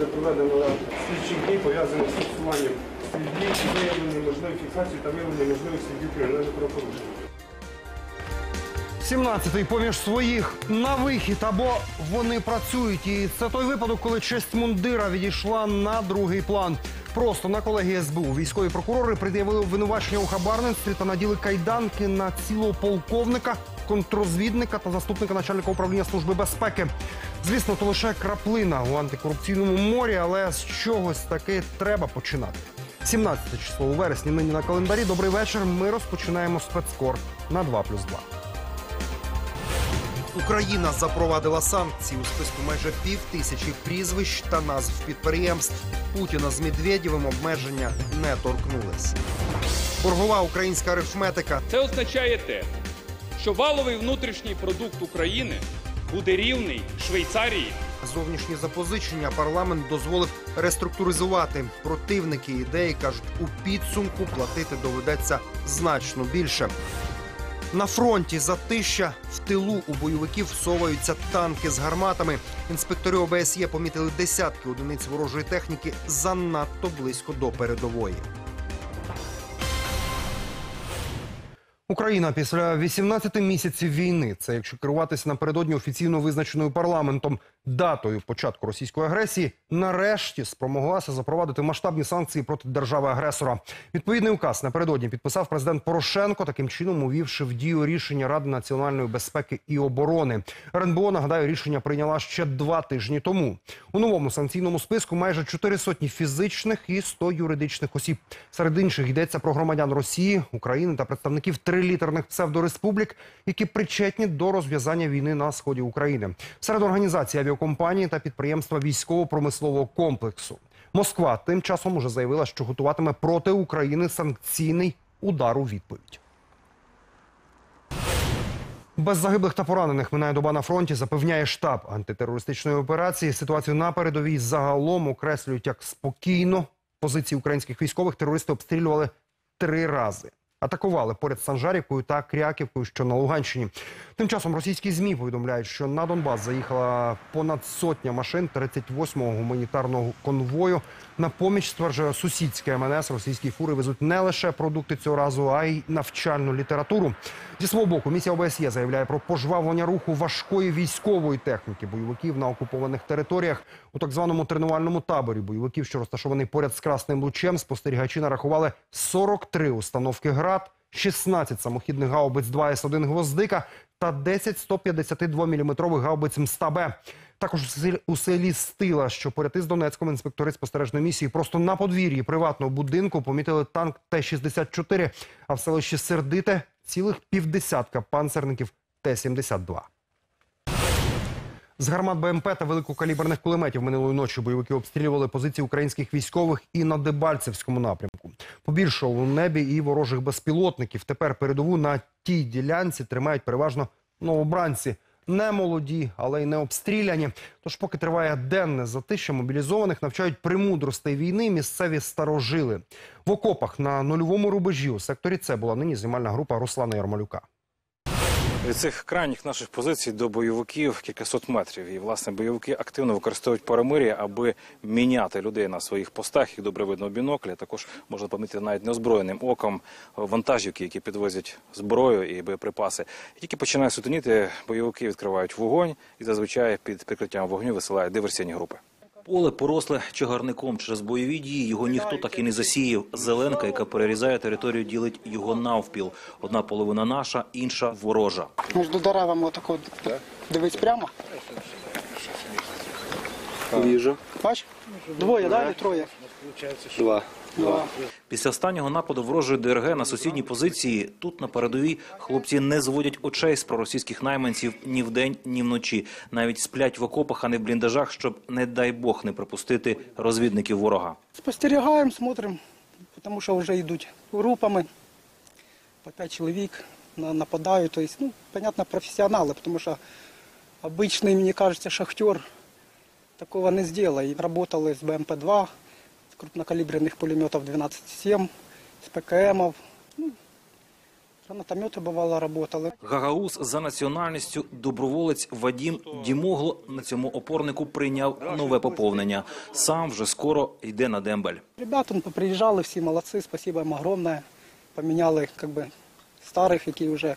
Буде проведено слідчі дії, пов'язані з фіксуванням слідів, виявлення можливої фіксації та виявлення можливих слідів кримінального правопорушення. 17-й поміж своїх на вихід або вони працюють. І це той випадок, коли честь мундира відійшла на другий план. Просто на колегії СБУ військові прокурори пред'явили обвинувачення у хабарництві та наділи кайданки на цілого полковника, контррозвідника та заступника начальника управління служби безпеки. Звісно, то лише краплина у антикорупційному морі, але з чогось таки треба починати. 17 число у вересні. Нині на календарі. Добрий вечір. Ми розпочинаємо спецкор на 2+,2. Україна запровадила санкції у списку майже пів тисячі прізвищ та назв підприємств. Путіна з Медведєвим обмеження не торкнулись. Боргова українська арифметика Це означає те, що валовий внутрішній продукт України буде рівний Швейцарії Зовнішні запозичення парламент дозволив реструктуризувати. Противники ідеї кажуть, у підсумку платити доведеться значно більше. На фронті затища в тилу у бойовиків всоваються танки з гарматами. Інспектори ОБСЄ помітили десятки одиниць ворожої техніки занадто близько до передової. Україна після 18 місяців війни, це якщо керуватися напередодні офіційно визначеною парламентом датою початку російської агресії, нарешті спромоглася запровадити масштабні санкції проти держави-агресора. Відповідний указ напередодні підписав президент Порошенко, таким чином увівши в дію рішення Ради національної безпеки і оборони. РНБО нагадаю, рішення прийняла ще два тижні тому. У новому санкційному списку майже чотири сотні фізичних і 100 юридичних осіб. Серед інших йдеться про громадян Росії, України та представників трилітерних псевдореспублік, які причетні до розв'язання війни на сході України. Серед організацій авіакомпанії та підприємства військово-промислового комплексу. Москва тим часом уже заявила, що готуватиме проти України санкційний удар у відповідь. Без загиблих та поранених минає доба на фронті, запевняє штаб антитерористичної операції. Ситуацію на передовій загалом окреслюють як спокійно. Позиції українських військових терористи обстрілювали три рази. Атакували поряд Санжарівкою та Кряківкою, що на Луганщині. Тим часом російські змі повідомляють, що на Донбас заїхала понад сотня машин 38-го гуманітарного конвою. На поміч стверджує сусідське МНС. Російські фури везуть не лише продукти цього разу, а й навчальну літературу. Зі свого боку, місія ОБСЄ заявляє про пожвавлення руху важкої військової техніки бойовиків на окупованих територіях у так званому тренувальному таборі. Бойовиків, що розташований поряд з Красним Лучем, спостерігачі нарахували 43 установки ГРАД, 16 самохідних гаубиць 2 С1 «Гвоздика» та 10 152-мм гаубиць МСТА-Б. Також у селі Стила, що поряд із Донецьком, інспектори спостережної місії просто на подвір'ї приватного будинку помітили танк Т-64, а в селищі Сердите цілих півдесятка панцерників Т-72. З гармат БМП та великокаліберних кулеметів минулої ночі бойовики обстрілювали позиції українських військових і на Дебальцевському напрямку. Побільшало у небі і ворожих безпілотників. Тепер передову на тій ділянці тримають переважно новобранці. Не молоді, але й не обстріляні. Тож, поки триває денне затища, мобілізованих навчають премудростей війни місцеві старожили. В окопах на нульовому рубежі у секторі Це була нині знімальна група Руслана Ярмолюка. Від цих крайніх наших позицій до бойовиків кількасот метрів. І власне бойовики активно використовують перемир'я, аби міняти людей на своїх постах. Їх добре видно в біноклі. Також можна помітити навіть неозброєним оком вантажівки, які підвозять зброю і боєприпаси. Тільки починає сутеніти, бойовики відкривають вогонь і зазвичай під прикриттям вогню висилають диверсійні групи. Поле поросле чагарником через бойові дії. Його ніхто так і не засіяв. Зеленка, яка перерізає територію, ділить його навпіл. Одна половина наша, інша ворожа. Між деревами отако дивись прямо. Віжу. Бач? Двоє, далі троє. Два. Після останнього нападу ворожої ДРГ на сусідній позиції тут на передовій хлопці не зводять очей з проросійських найманців ні вдень, ні вночі. Навіть сплять в окопах, а не в бліндажах, щоб не дай Бог не припустити розвідників ворога. Спостерігаємо, смотримо, тому що вже йдуть групами. По п'ять чоловік на- нападають. Тобто, ну, понятно, професіонали, тому що обичний, мені кажеться, шахтер такого не зробить. Работали з БМП-2, з крупнокаліберних пулеметів 12,7, з ПКМів. Ну, Гранатомети бувало работали. Гагаус за національністю доброволець Вадім Дімогло на цьому опорнику прийняв нове поповнення. Сам вже скоро йде на дембель. Ребята ну, приїжджали, всі молодці, спасибо їм огромне. Поміняли как би, старих, які вже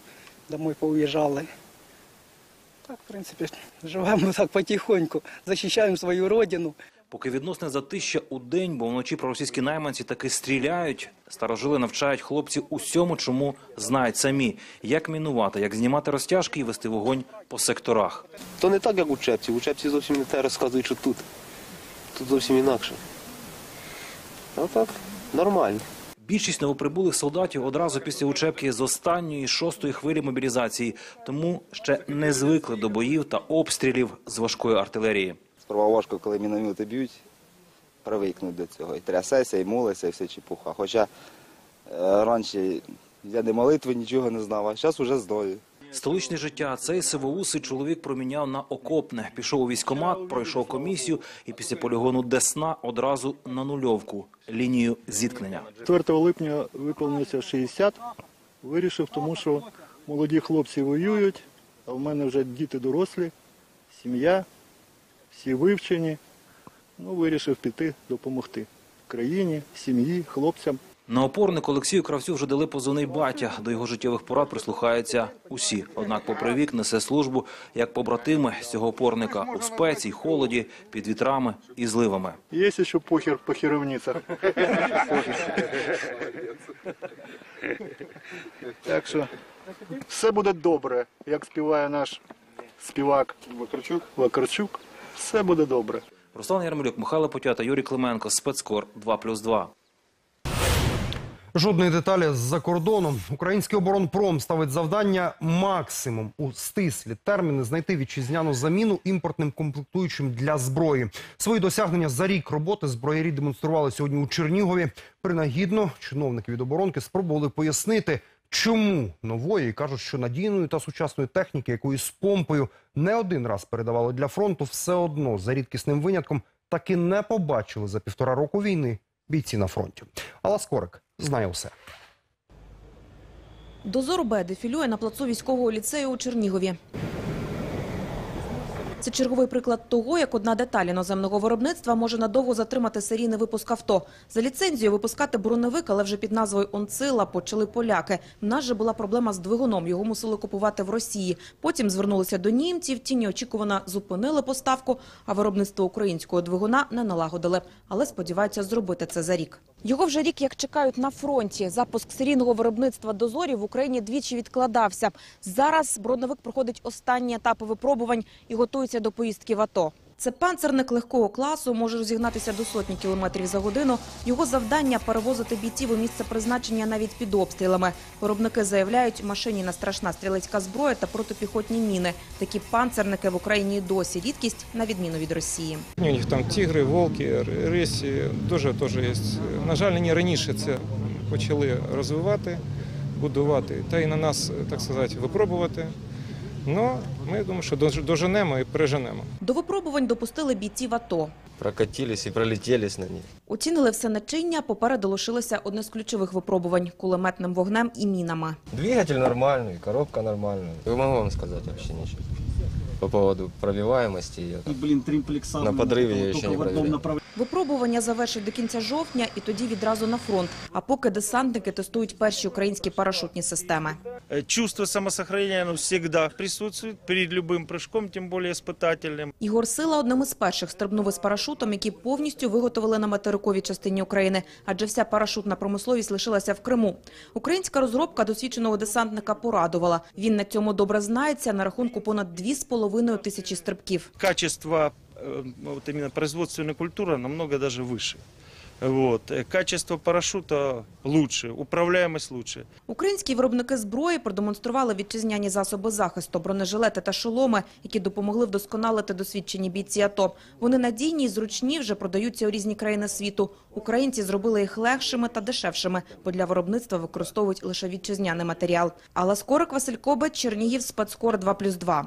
домой поуїжджали. Так, в принципі, живемо так потихоньку, захищаємо свою родину. Поки відносне затища у день, бо вночі проросійські найманці таки стріляють. Старожили навчають хлопців усьому, чому знають самі, як мінувати, як знімати розтяжки і вести вогонь по секторах. То не так, як у Чепці. У Чепці зовсім не те розказують, що тут. Тут зовсім інакше. А так, нормально. Більшість новоприбулих солдатів одразу після учебки з останньої шостої хвилі мобілізації, тому ще не звикли до боїв та обстрілів з важкої артилерії. Сперва важко, коли міномети б'ють, привикнуть до цього. І трясеся, і молиться, і все чепуха. Хоча е, раніше я не молитви, нічого не знав, а зараз вже знаю. Столичне життя цей сивоусий чоловік проміняв на окопне. Пішов у військкомат, пройшов комісію і після полігону Десна одразу на нульовку лінію зіткнення. 4 липня виповниться 60. Вирішив, тому що молоді хлопці воюють, а в мене вже діти дорослі, сім'я, всі вивчені. Ну, вирішив піти допомогти країні, сім'ї, хлопцям. На опорник Олексію Кравцю вже дали позивний батя. До його життєвих порад прислухаються усі. Однак, попри вік, несе службу як побратими з цього опорника у спеці, холоді, під вітрами і зливами. Є ще похер по так що все буде добре, як співає наш співак Вакарчук. Вакарчук. Все буде добре. Руслан Ярмолюк, Михайло Потята, Юрій Клименко, спецкор 2+,2. Жодної деталі з-за кордону. Український оборонпром ставить завдання максимум у стислі терміни знайти вітчизняну заміну імпортним комплектуючим для зброї. Свої досягнення за рік роботи зброярі демонстрували сьогодні у Чернігові. Принагідно чиновники від оборонки спробували пояснити, чому нової кажуть, що надійної та сучасної техніки, якої з помпою не один раз передавали для фронту, все одно за рідкісним винятком таки не побачили за півтора року війни бійці на фронті. Алла Скорик знає усе. Дозор Б дефілює на плацу військового ліцею у Чернігові. Це черговий приклад того, як одна деталь іноземного виробництва може надовго затримати серійний випуск авто. За ліцензією випускати броневик, але вже під назвою «Онцила» почали поляки. В нас же була проблема з двигуном, його мусили купувати в Росії. Потім звернулися до німців, ті неочікувано зупинили поставку, а виробництво українського двигуна не налагодили. Але сподіваються зробити це за рік. Його вже рік як чекають на фронті. Запуск серійного виробництва дозорів в Україні двічі відкладався. Зараз броневик проходить останні етапи випробувань і готується до поїздки в АТО. Це панцерник легкого класу, може розігнатися до сотні кілометрів за годину. Його завдання – перевозити бійців у місце призначення навіть під обстрілами. Виробники заявляють, машині на страшна стрілецька зброя та протипіхотні міни. Такі панцерники в Україні досі рідкість, на відміну від Росії. У них там тігри, волки, рисі, дуже теж є. На жаль, вони раніше це почали розвивати, будувати та і на нас, так сказати, випробувати. Ну, ми думаємо, що доженемо і переженемо. До випробувань допустили бійців АТО. Прокатились і пролетілись на ній. Оцінили все начиння, попереду лишилося одне з ключових випробувань – кулеметним вогнем і мінами. Двигатель нормальний, коробка нормальна. Не можу вам сказати взагалі нічого По поводу пробиваемости ее. На подрыве я еще не проверял. Випробування завершать до кінця жовтня і тоді відразу на фронт. А поки десантники тестують перші українські парашутні системи. Э, Чувство самосохранения оно всегда присутствует перед любым прыжком, тем более испытательным. Ігор Сила одним із перших стрибнув із парашутом, який повністю виготовили на материковій частині України, адже вся парашутна промисловість лишилася в Криму. Українська розробка досвідченого десантника порадувала. Він на цьому добре знається, на рахунку понад 2,5 тисячі стрибків. Качество э, вот именно производственной культуры намного даже выше. Вот. Э, Качество парашюта лучше, управляемость лучше. Українські виробники зброї продемонстрували вітчизняні засоби захисту, бронежилети та шоломи, які допомогли вдосконалити досвідчені бійці АТО. Вони надійні і зручні, вже продаються у різні країни світу. Українці зробили їх легшими та дешевшими, бо для виробництва використовують лише вітчизняний матеріал. Алла Скорик, Василь Кобець, Чернігів, спецкор 2+,2.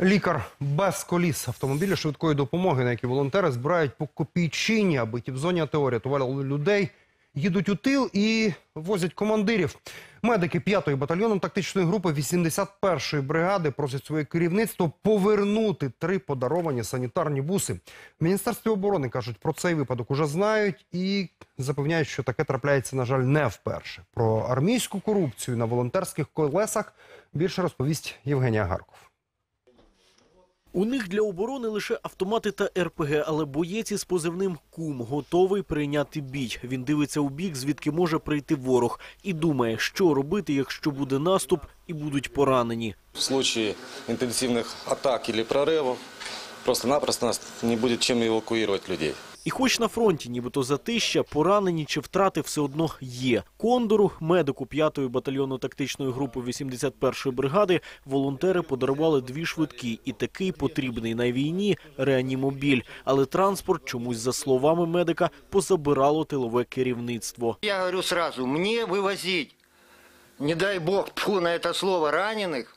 Лікар без коліс автомобілі швидкої допомоги, на які волонтери збирають по копійчині, аби ті в зоні АТО рятували людей, їдуть у тил і возять командирів. Медики 5-ї батальйону тактичної групи 81-ї бригади просять своє керівництво повернути три подаровані санітарні буси. В Міністерстві оборони кажуть, про цей випадок уже знають і запевняють, що таке трапляється, на жаль, не вперше. Про армійську корупцію на волонтерських колесах більше розповість Євгенія Гарков. У них для оборони лише автомати та РПГ, але боєць із позивним «Кум» готовий прийняти бій. Він дивиться у бік, звідки може прийти ворог, і думає, що робити, якщо буде наступ і будуть поранені. В случае інтенсивних атак або прорывов просто-напросто нас не будет чем эвакуировать людей. І хоч на фронті нібито затища, поранені чи втрати все одно є. Кондору, медику 5-ї батальйону тактичної групи 81-ї бригади, волонтери подарували дві швидкі і такий потрібний на війні реанімобіль. Але транспорт чомусь, за словами медика, позабирало тилове керівництво. Я говорю сразу, мне вывозить, не дай бог, тьфу на это слово, раненых,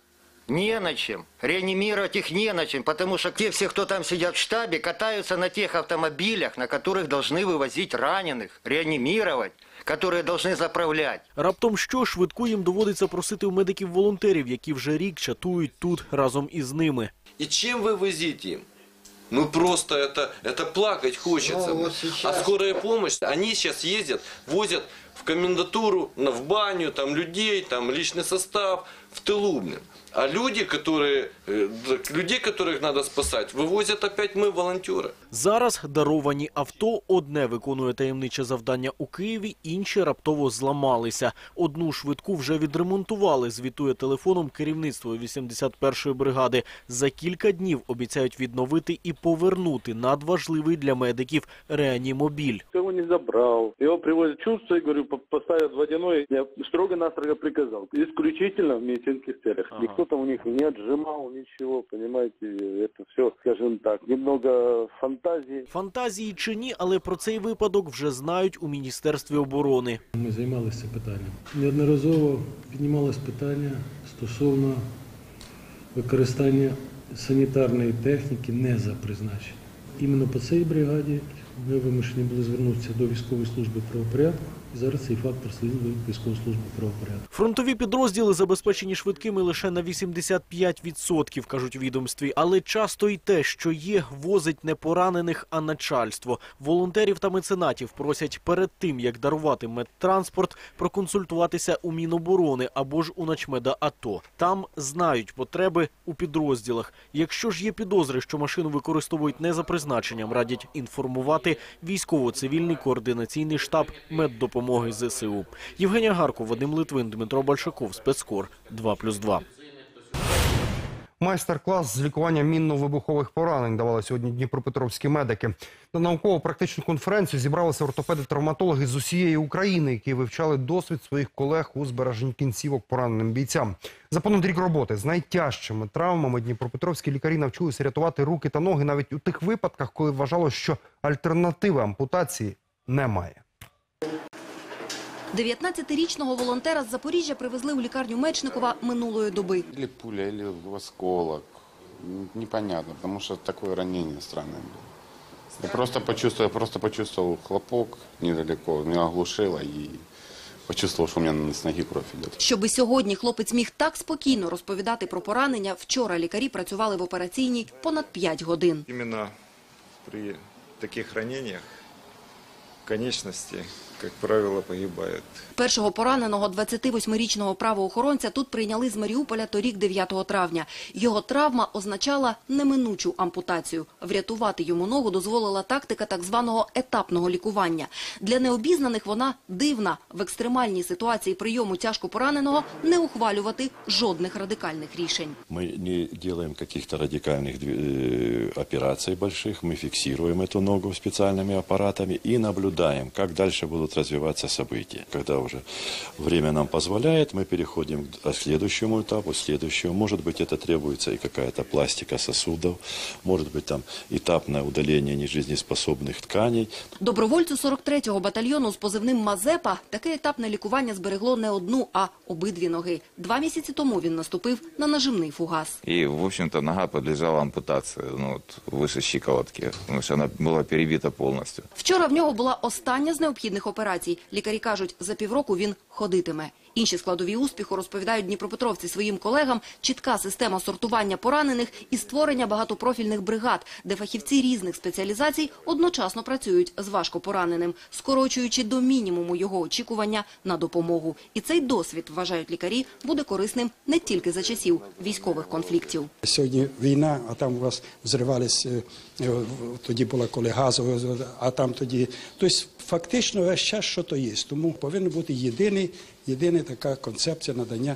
не на чем. Реанимировать их не на чем, потому что те все, кто там сидят в штабе, катаются на тех автомобилях, на которых должны вывозить раненых, реанимировать, которые должны заправлять. Раптом що швидку їм доводиться просити у медиків-волонтерів, які вже рік чатують тут разом із ними. И чем вы везите им? Ну просто это, это плакать хочется. А скорая помощь, они сейчас ездят, возят в комендатуру, на- в баню, там людей, там личный состав, в тылу, блин. А люди, которые, э, так людей, которых надо спасать, вывозят опять мы, волонтеры. Зараз даровані авто одне виконує таємниче завдання у Києві, інші раптово зламалися. Одну швидку вже відремонтували. Звітує телефоном керівництво 81-ї бригади. За кілька днів обіцяють відновити і повернути надважливий для медиків реанімобіль. Кто его не забрал, его привозят чувство, и говорю, по- поставят водяной. Я строго-настрого приказал. Исключительно в медицинских целях. Никто там у них не отжимал ничего, понимаете, это все, скажем так, немного фантазии. Фантазії чи ні, але про цей випадок вже знають у Міністерстві оборони. Ми займалися питанням. Неодноразово піднімалось питання стосовно використання санітарної техніки не за призначенням. Іменно по цій бригаді ми вимушені були звернутися до військової служби правопорядку. І зараз цей факт розслідує військову службу правопорядку. Фронтові підрозділи забезпечені швидкими лише на 85%, кажуть у відомстві. Але часто й те, що є, возить не поранених, а начальство. Волонтерів та меценатів просять перед тим, як дарувати медтранспорт, проконсультуватися у Міноборони або ж у начмеда АТО. Там знають потреби у підрозділах. Якщо ж є підозри, що машину використовують не за призначенням, радять інформувати військово-цивільний координаційний штаб меддопомоги ЗСУ. Євгенія Гарков, Вадим Литвин, Дмитро Большаков, спецкор 2+,2. Майстер-клас з лікування мінно-вибухових поранень давали сьогодні дніпропетровські медики. На науково-практичну конференцію зібралися ортопеди-травматологи з усієї України, які вивчали досвід своїх колег у збереженні кінцівок пораненим бійцям. За понад рік роботи з найтяжчими травмами дніпропетровські лікарі навчилися рятувати руки та ноги навіть у тих випадках, коли вважалось, що альтернативи ампутації немає. 19-річного волонтера з Запоріжжя привезли у лікарню Мечникова минулої доби. Или пуля, или осколок. Непонятно, потому что такое ранение странное было. Я просто почувствовал, я просто почувствовал хлопок недалеко, меня оглушило и почувствовал, что у меня с ноги кровь идет. Щоби сьогодні хлопець міг так спокійно розповідати про поранення, вчора лікарі працювали в операційній понад 5 годин. Именно при таких ранениях конечности, как правило, погибают. Першого пораненого 28-річного правоохоронця тут прийняли з Маріуполя торік 9 травня. Його травма означала неминучу ампутацію. Врятувати йому ногу дозволила тактика так званого етапного лікування. Для необізнаних вона дивна. В екстремальній ситуації прийому тяжко пораненого не ухвалювати жодних радикальних рішень. Мы не делаем каких-то радикальных э, операций больших, мы фиксируем эту ногу специальными аппаратами и наблюдаем, как дальше будут развиваться события. Когда уже время нам позволяет, мы переходим к следующему этапу, следующему. Может быть, это требуется и какая-то пластика сосудов, может быть, там этапное удаление нежизнеспособных тканей. Добровольцю 43-го батальйону з позивним Мазепа таке етапне лікування зберегло не одну, а обидві ноги. Два місяці тому він наступив на нажимний фугас. И, в общем-то, нога подлежала ампутации, ну, вот, выше щиколотки, потому что она была перебита полностью. Вчора в нього була остання з необхідних операцій. Лікарі кажуть, за півроку він ходитиме. Інші складові успіху розповідають дніпропетровці своїм колегам. Чітка система сортування поранених і створення багатопрофільних бригад, де фахівці різних спеціалізацій одночасно працюють з важкопораненим, скорочуючи до мінімуму його очікування на допомогу. І цей досвід, вважають лікарі, буде корисним не тільки за часів військових конфліктів. Сьогодні війна, а там у вас взривались, е, е, тоді була коли газова, а там тоді. Тобто фактично весь час що то є. Тому повинна бути єдиний, єдина така концепція надання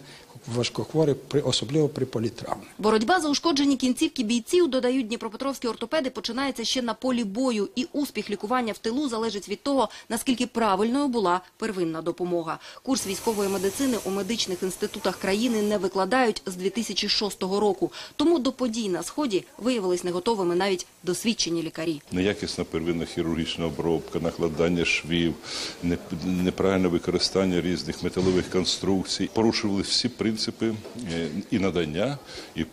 важкохворих, при- особливо при політравмах. Боротьба за ушкоджені кінцівки бійців, додають дніпропетровські ортопеди, починається ще на полі бою. І успіх лікування в тилу залежить від того, наскільки правильною була первинна допомога. Курс військової медицини у медичних інститутах країни не викладають з 2006 року. Тому до подій на Сході виявились не готовими навіть досвідчені лікарі. Неякісна первинна хірургічна обробка, накладання швів, неправильне використання різних металових конструкцій. Порушували всі принципи е, і надання, і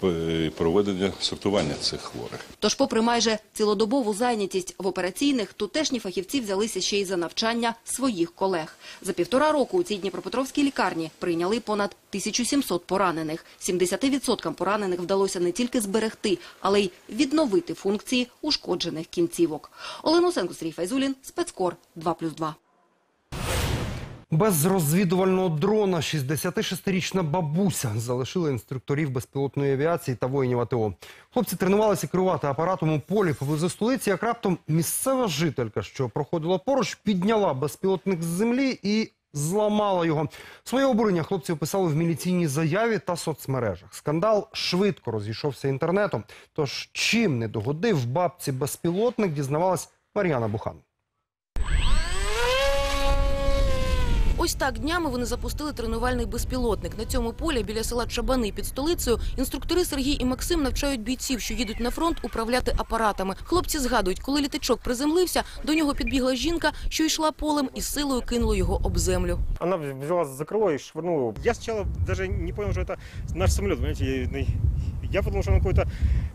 проведення сортування цих хворих. Тож, попри майже цілодобову зайнятість в операційних, тутешні фахівці взялися ще й за навчання своїх колег. За півтора року у цій Дніпропетровській лікарні прийняли понад 1700 поранених. 70% поранених вдалося не тільки зберегти, але й відновити функції ушкоджених кінцівок. Олена Усенко, Сергій Файзулін, спецкор 2+,2. Без розвідувального дрона 66-річна бабуся залишила інструкторів безпілотної авіації та воїнів АТО. Хлопці тренувалися керувати апаратом у полі поблизу столиці, як раптом місцева жителька, що проходила поруч, підняла безпілотник з землі і зламала його. Своє обурення хлопці описали в міліційній заяві та соцмережах. Скандал швидко розійшовся інтернетом. Тож чим не догодив бабці безпілотник, дізнавалась Мар'яна Бухан. Ось так днями вони запустили тренувальний безпілотник. На цьому полі біля села Чабани під столицею інструктори Сергій і Максим навчають бійців, що їдуть на фронт, управляти апаратами. Хлопці згадують, коли літачок приземлився, до нього підбігла жінка, що йшла полем і з силою кинула його об землю. Она взяла за крыло и швырнула. Я сначала даже не понял, что это наш самолет, понимаете. Я, я подумал, что она какую-то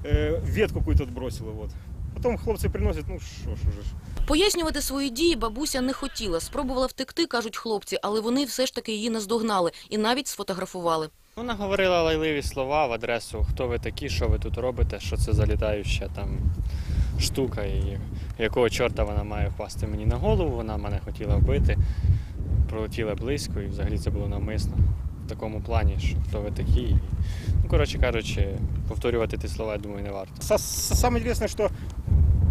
э, ветку какую-то отбросила. Вот. Потом хлопцы приносят, ну что ж уже. ж. Пояснювати свої дії бабуся не хотіла. Спробувала втекти, кажуть хлопці, але вони все ж таки її наздогнали і навіть сфотографували. Вона говорила лайливі слова в адресу, хто ви такі, що ви тут робите, що це за літаюча там штука, і якого чорта вона має впасти мені на голову. Вона мене хотіла вбити, пролетіла близько, і взагалі це було навмисно В такому плані, що хто ви такі. І, ну, коротше кажучи, повторювати ті слова, я думаю, не варто. Са- са- Самое интересное, что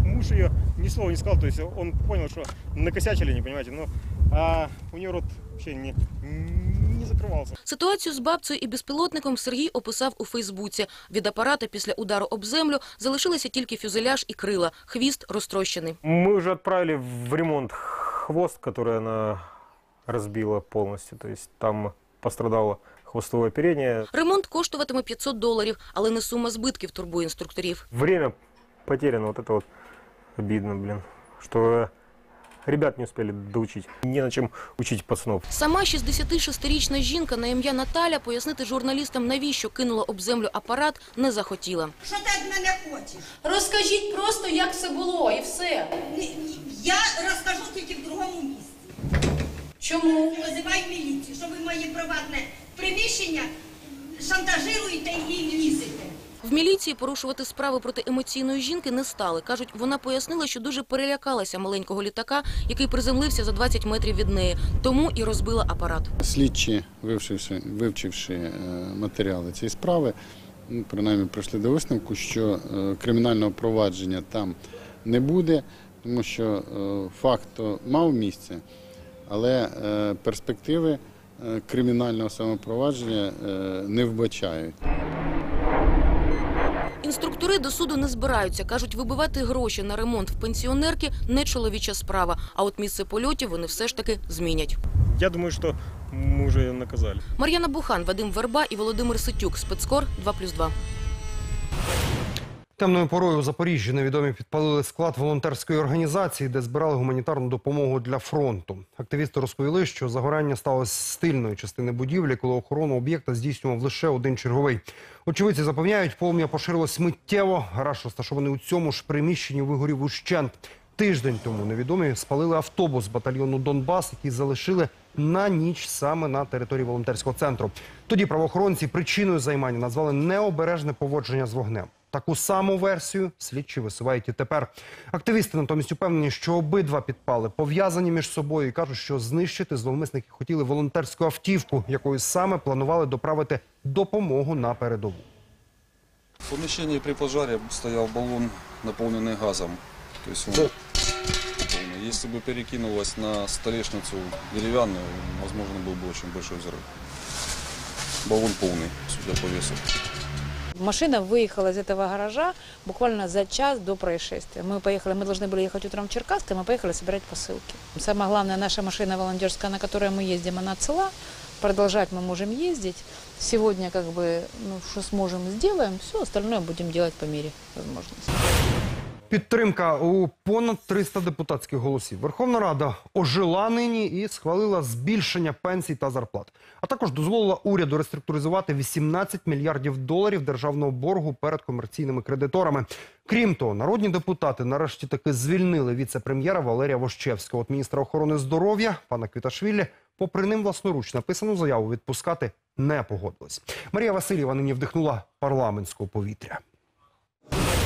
муж ее ни слова не сказал, то есть он понял, что накосячили, не понимаете, но а у нее рот вообще не, не закрывался. Ситуацію з бабцею і безпілотником Сергій описав у Фейсбуці. Від апарата після удару об землю залишилися тільки фюзеляж і крила. Хвіст розтрощений. Мы уже отправили в ремонт хвост, который она разбила полностью, то есть там пострадало хвостовое оперение. Ремонт коштуватиме 500 доларів, але не сума збитків турбує інструкторів. Время потеряно, вот это вот обидно, блин, что ребят не успели доучить. Не на чем учить пацанов. Сама 66-річна жінка на ім'я Наталя пояснити журналістам, навіщо кинула об землю апарат, не захотіла. Що ти від мене хочеш? Розкажіть просто, як все було, і все. Ні, ні, Я розкажу тільки в другому місці. Чому? Визивай міліцію, що ви моє приватне приміщення шантажируєте і лізете. В міліції порушувати справи проти емоційної жінки не стали. Кажуть, вона пояснила, що дуже перелякалася маленького літака, який приземлився за 20 метрів від неї, тому і розбила апарат. Слідчі, вивчивши, вивчивши е, матеріали цієї справи, ну, принаймні прийшли до висновку, що е, кримінального провадження там не буде, тому що е, факт мав місце, але е, перспективи е, кримінального самопровадження е, не вбачають. Інструктори до суду не збираються. Кажуть, вибивати гроші на ремонт в пенсіонерки не чоловіча справа. А от місце польотів вони все ж таки змінять. Я думаю, мы уже ее наказали. Мар'яна Бухан, Вадим Верба і Володимир Ситюк. Спецкор 2+,2. Темною порою у Запоріжжі невідомі підпалили склад волонтерської організації, де збирали гуманітарну допомогу для фронту. Активісти розповіли, що загорання сталося з тильної частини будівлі, коли охорону об'єкта здійснював лише один черговий. Очевидці запевняють, полум'я поширилось миттєво. Гараж, розташований у цьому ж приміщенні, вигорів ущент. Тиждень тому невідомі спалили автобус батальйону Донбас, який залишили на ніч саме на території волонтерського центру. Тоді правоохоронці причиною займання назвали необережне поводження з вогнем. Таку саму версію слідчі висувають і тепер. Активісти натомість упевнені, що обидва підпали пов'язані між собою і кажуть, що знищити зловмисники хотіли волонтерську автівку, якою саме планували доправити допомогу на передову. В помещении при пожаре стоял баллон, наполненный газом. То есть он полный. Если бы перекинулось на столешницу деревянную, возможно, был бы очень большой взрыв. Баллон полный, судя по весу. Машина выехала из этого гаража буквально за час до происшествия. Мы поехали, мы должны были ехать утром в Черкасск, и мы поехали собирать посылки. Самое главное, наша машина волонтерская, на которой мы ездим, она цела. Продолжать мы можем ездить. Сегодня как бы, ну, что сможем, сделаем. Все остальное будем делать по мере возможности. Підтримка у понад 300 депутатських голосів. Верховна Рада ожила нині і схвалила збільшення пенсій та зарплат. А також дозволила уряду реструктуризувати 18 мільярдів доларів державного боргу перед комерційними кредиторами. Крім того, народні депутати нарешті таки звільнили віце-прем'єра Валерія Вощевського. От міністра охорони здоров'я пана Квіташвілі, попри ним власноруч написану заяву відпускати не погодились. Марія Васильєва нині вдихнула парламентського повітря.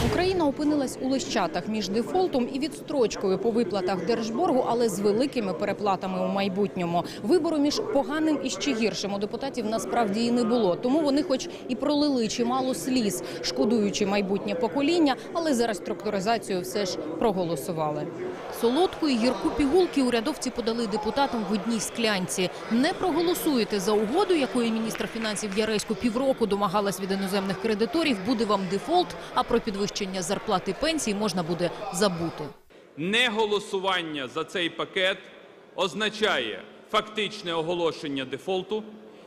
Україна опинилась у лищатах між дефолтом і відстрочкою по виплатах держборгу, але з великими переплатами у майбутньому. Вибору між поганим і ще гіршим у депутатів насправді і не було. Тому вони, хоч і пролили чимало сліз, шкодуючи майбутнє покоління, але за реструктуризацію все ж проголосували. Солодку і гірку пігулки урядовці подали депутатам в одній склянці. Не проголосуєте за угоду, якої міністр фінансів Яресько півроку домагалась від іноземних кредиторів. Буде вам дефолт, а про підвищення зарплат і пенсій можна буде забути. Неголосування за цей пакет означає фактичне оголошення дефолту,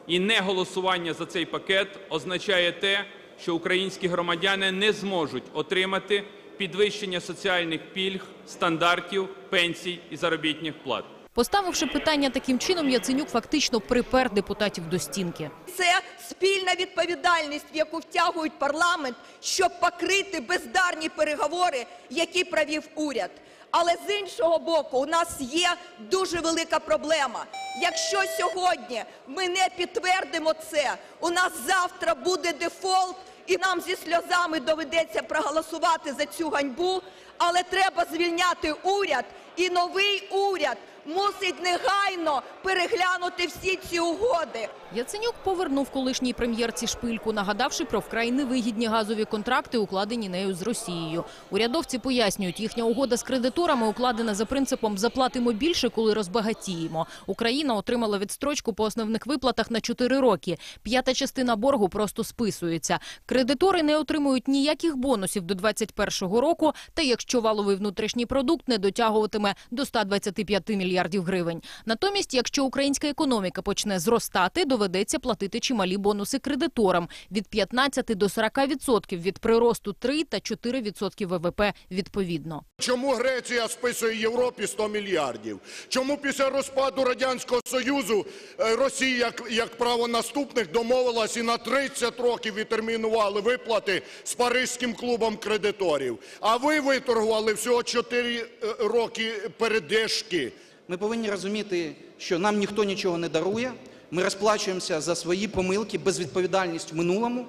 і неголосування за цей пакет означає те, що українські громадяни не зможуть отримати підвищення соціальних пільг, стандартів, пенсій і заробітних плат. Поставивши питання таким чином, Яценюк фактично припер депутатів до стінки. Це спільна відповідальність, в яку втягують парламент, щоб покрити бездарні переговори, які провів уряд. Але з іншого боку, у нас є дуже велика проблема. Якщо сьогодні ми не підтвердимо це, у нас завтра буде дефолт, і нам зі сльозами доведеться проголосувати за цю ганьбу. Але треба звільняти уряд, і новий уряд мусить негайно переглянути всі ці угоди. Яценюк повернув колишній прем'єрці шпильку, нагадавши про вкрай невигідні газові контракти, укладені нею з Росією. Урядовці пояснюють, їхня угода з кредиторами укладена за принципом «заплатимо більше, коли розбагатіємо». Україна отримала відстрочку по основних виплатах на 4 роки. П'ята частина боргу просто списується. Кредитори не отримують ніяких бонусів до 2021 року, та якщо валовий внутрішній продукт не дотягуватиме до 125 мільярдів гривень. Натомість, якщо українська економіка почне зростати, доведеться платити чималі бонуси кредиторам від 15 до 40% від приросту 3 та 4% ВВП відповідно. Чому Греція списує Європі 100 мільярдів? Чому після розпаду Радянського Союзу е, Росія, як, як правонаступник, домовилась і на 30 років відтермінували виплати з Паризьким клубом кредиторів? А ви виторгували всього 4 е, роки передишки. Ми повинні розуміти, що нам ніхто нічого не дарує. Ми розплачуємося за свої помилки, безвідповідальність в минулому.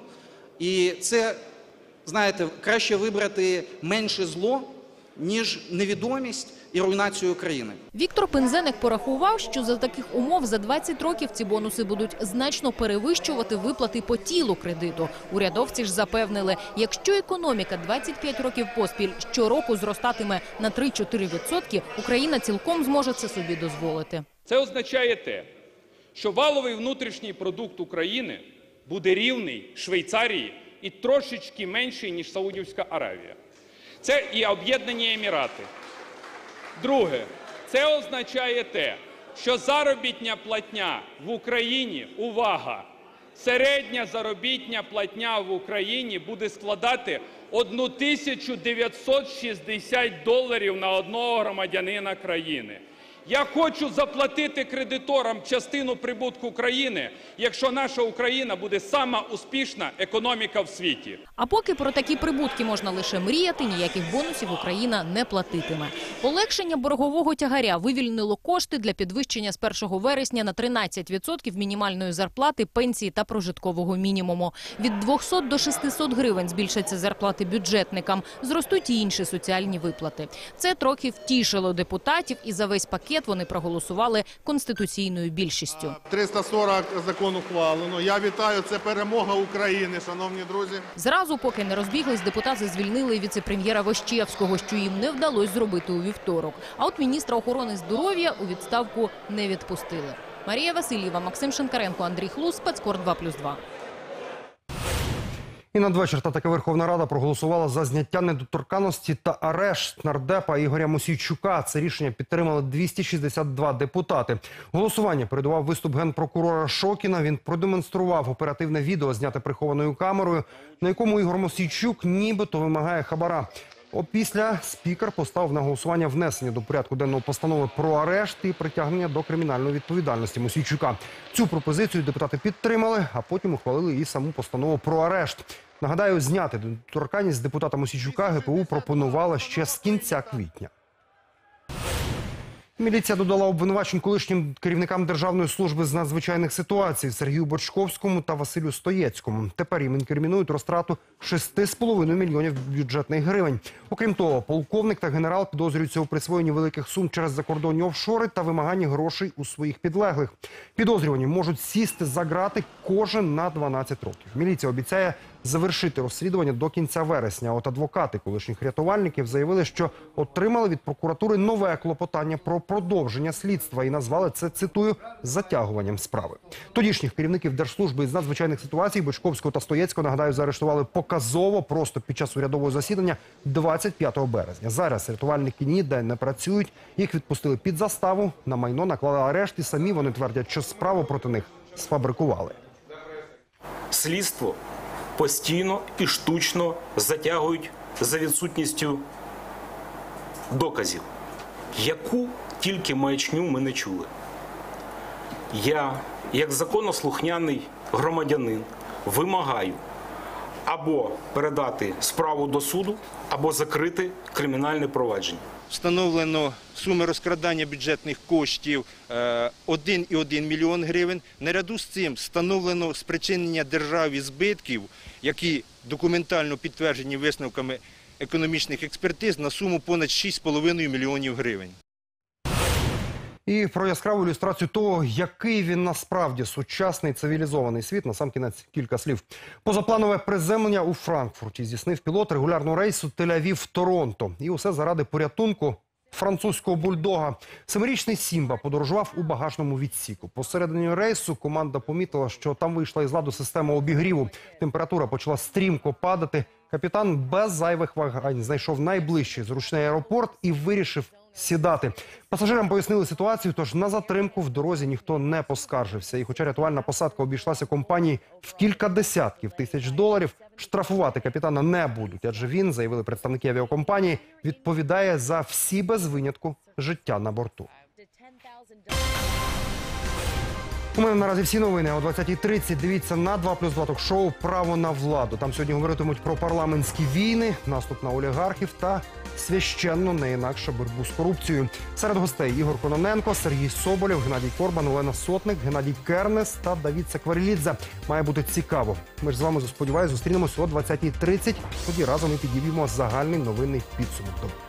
І це, знаєте, краще вибрати менше зло, ніж невідомість і руйнацію України. Віктор Пензеник порахував, що за таких умов за 20 років ці бонуси будуть значно перевищувати виплати по тілу кредиту. Урядовці ж запевнили, якщо економіка 25 років поспіль щороку зростатиме на 3-4%, Україна цілком зможе це собі дозволити. Це означає те, що валовий внутрішній продукт України буде рівний Швейцарії і трошечки менший, ніж Саудівська Аравія. Це і Об'єднані Емірати. Друге, це означає те, що заробітня платня в Україні, увага, середня заробітня платня в Україні буде складати 1960 доларів на одного громадянина країни. Я хочу заплатити кредиторам частину прибутку країни, якщо наша Україна буде сама успішна економіка в світі. А поки про такі прибутки можна лише мріяти, ніяких бонусів Україна не платитиме. Полегшення боргового тягаря вивільнило кошти для підвищення з 1 вересня на 13% мінімальної зарплати, пенсії та прожиткового мінімуму. Від 200 до 600 гривень збільшаться зарплати бюджетникам, зростуть і інші соціальні виплати. Це трохи втішило депутатів, і за весь пакет вони проголосували конституційною більшістю. 340 закон ухвалено. Я вітаю, це перемога України, шановні друзі. Зразу, поки не розбіглись, депутати звільнили віце-прем'єра Вощевського, що їм не вдалося зробити у вівторок. А от міністра охорони здоров'я у відставку не відпустили. Марія Васильєва, Максим Шинкаренко, Андрій Хлус, Спецкор 2+,2. І надвечір та таки Верховна Рада проголосувала за зняття недоторканності та арешт нардепа Ігоря Мосійчука. Це рішення підтримали 262 депутати. Голосування передував виступ генпрокурора Шокіна. Він продемонстрував оперативне відео, зняте прихованою камерою, на якому Ігор Мосійчук нібито вимагає хабара. Опісля спікер поставив на голосування внесення до порядку денного постанови про арешт і притягнення до кримінальної відповідальності Мосійчука. Цю пропозицію депутати підтримали, а потім ухвалили і саму постанову про арешт. Нагадаю, зняти недоторканність депутата Мосійчука ГПУ пропонувала ще з кінця квітня. Міліція додала обвинувачень колишнім керівникам Державної служби з надзвичайних ситуацій Сергію Бочковському та Василю Стоєцькому. Тепер їм інкримінують розтрату 6,5 мільйонів бюджетних гривень. Окрім того, полковник та генерал підозрюються у присвоєнні великих сум через закордонні офшори та вимаганні грошей у своїх підлеглих. Підозрювані можуть сісти за грати кожен на 12 років. Міліція обіцяє завершити розслідування до кінця вересня. От адвокати колишніх рятувальників заявили, що отримали від прокуратури нове клопотання про продовження слідства і назвали це цитую затягуванням справи. Тодішніх керівників держслужби із надзвичайних ситуацій Бочковського та Стоєцького нагадаю заарештували показово просто під час урядового засідання 25 березня. Зараз рятувальники ніде не працюють. Їх відпустили під заставу. На майно наклали арешт і самі вони твердять, що справу проти них сфабрикували. слідство постійно і штучно затягують за відсутністю доказів, яку тільки маячню ми не чули. Я, як законослухняний громадянин, вимагаю або передати справу до суду, або закрити кримінальне провадження. Встановлено суми розкрадання бюджетних коштів е, 1,1 мільйон гривень. Наряду з цим встановлено спричинення державі збитків, які документально підтверджені висновками економічних експертиз на суму понад 6,5 мільйонів гривень. І про яскраву ілюстрацію того, який він насправді сучасний цивілізований світ. На сам кінець кілька слів. Позапланове приземлення у Франкфурті здійснив пілот регулярного рейсу Тель-Авів-Торонто. І усе заради порятунку французького бульдога. Семирічний Сімба подорожував у багажному відсіку. Посередині рейсу команда помітила, що там вийшла із ладу система обігріву. Температура почала стрімко падати. Капітан без зайвих вагань знайшов найближчий зручний аеропорт і вирішив сідати. Пасажирам пояснили ситуацію, тож на затримку в дорозі ніхто не поскаржився. І хоча рятувальна посадка обійшлася компанії в кілька десятків тисяч доларів, штрафувати капітана не будуть, адже він, заявили представники авіакомпанії, відповідає за всі без винятку життя на борту. У мене наразі всі новини о 20.30. Дивіться на 2 плюс 2 ток-шоу Право на владу. Там сьогодні говоритимуть про парламентські війни, наступ на олігархів та священну не інакше боротьбу з корупцією. Серед гостей Ігор Кононенко, Сергій Соболєв, Геннадій Корбан, Олена Сотник, Геннадій Кернес та Давід Сакварілідзе. Має бути цікаво. Ми ж з вами сподіваюся, зустрінемося о 20.30. Тоді разом і підіб'ємо загальний новинний підсумок.